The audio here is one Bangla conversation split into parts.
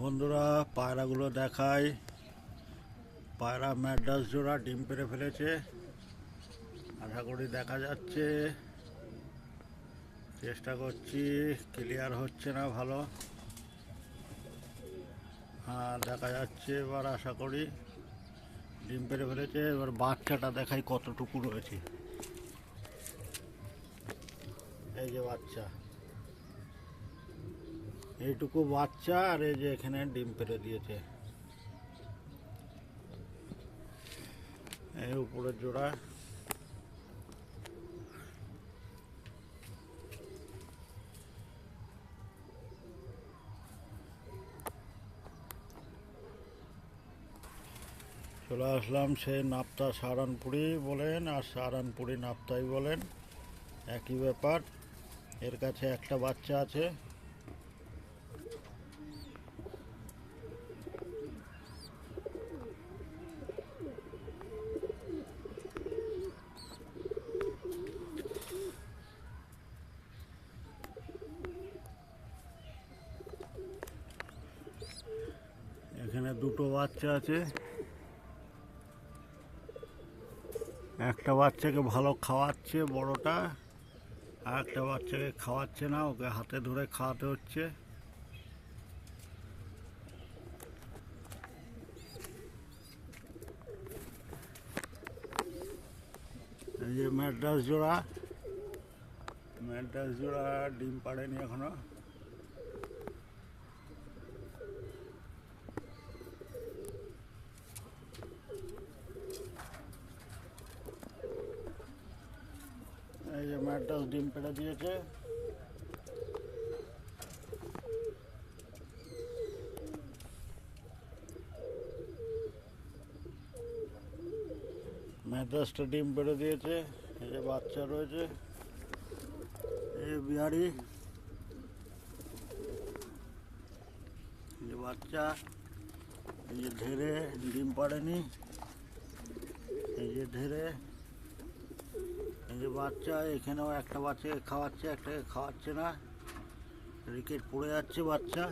বন্ধুরা, পায়রাগুলো দেখায় পায়রা ম্যাড্রাস জোড়া ডিম পেরে ফেলেছে। আশা করি দেখা যাচ্ছে। চেষ্টা করছি, ক্লিয়ার হচ্ছে না ভালো। হ্যাঁ দেখা যাচ্ছে এবার আশা করি ডিম পেরে ফেলেছে। এবার বাচ্চাটা দেখাই কতটুকু রয়েছে। এই যে বাচ্চা। এইটুকু বাচ্চা আর এই যে এখানে ডিম পেড়ে দিয়েছে। এই উপরের জোড়া। চলে আসলাম সে নাপ্তা সাহারানপুরি বলেন আর সারানপুরি নাপ্তাই বলেন। একই ব্যাপার। এর কাছে একটা বাচ্চা আছে। এখানে দুটো বাচ্চা আছে। একটা বাচ্চাকে ভালো খাওয়াচ্ছে বড়টা, আর একটা বাচ্চাকে খাওয়াচ্ছে না, ওকে হাতে ধরে খাওয়াতে হচ্ছে। এই যে ম্যাড্রাস জোড়া ম্যাড্রাস জোড়া ডিম পাড়েনি এখনও। এই যে ম্যাড্রাস ডিম পেড়ে দিয়েছে ম্যাড্রাসটা ডিম পেড়ে দিয়েছে এই যে বাচ্চা রয়েছে এই যে বিহারি এই যে বাচ্চা এই যে ধেরে ডিম পাড়েনি এই যে ধেরে এই যে বাচ্চা এখানেও একটা বাচ্চাকে খাওয়াচ্ছে একটাকে খাওয়াচ্ছে না। রিকেট পড়ে যাচ্ছে বাচ্চা।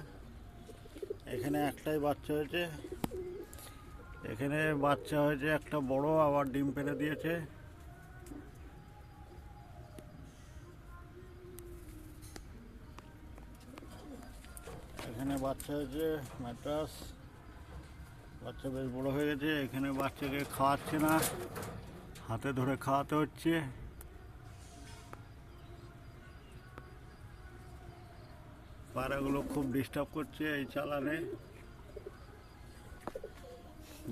এখানে একটাই বাচ্চা হয়েছে। এখানে বাচ্চা হয়েছে একটা বড়, আবার ডিম ফেলে দিয়েছে। এখানে বাচ্চা হয়েছে ম্যাট্রাস। বাচ্চা বেশ বড় হয়ে গেছে। এখানে বাচ্চাকে খাওয়াচ্ছে না। হাতে ধরে খাওয়াতে হচ্ছে। পায়রাগুলো খুব ডিস্টার্ব করছে এই চালানে।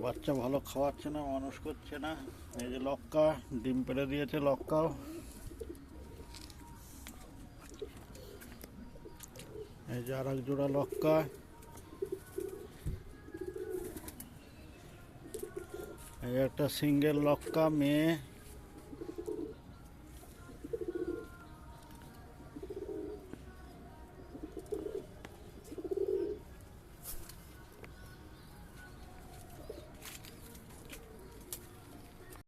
বাচ্চা ভালো খাওয়াচ্ছে না, মানুষ করছে না। এই যে লক্কা, ডিম পেড়ে দিয়েছে লক্কাও। এই যে আর এক জোড়া লক্কা। এই একটা সিঙ্গেল লক্কা মেয়ে।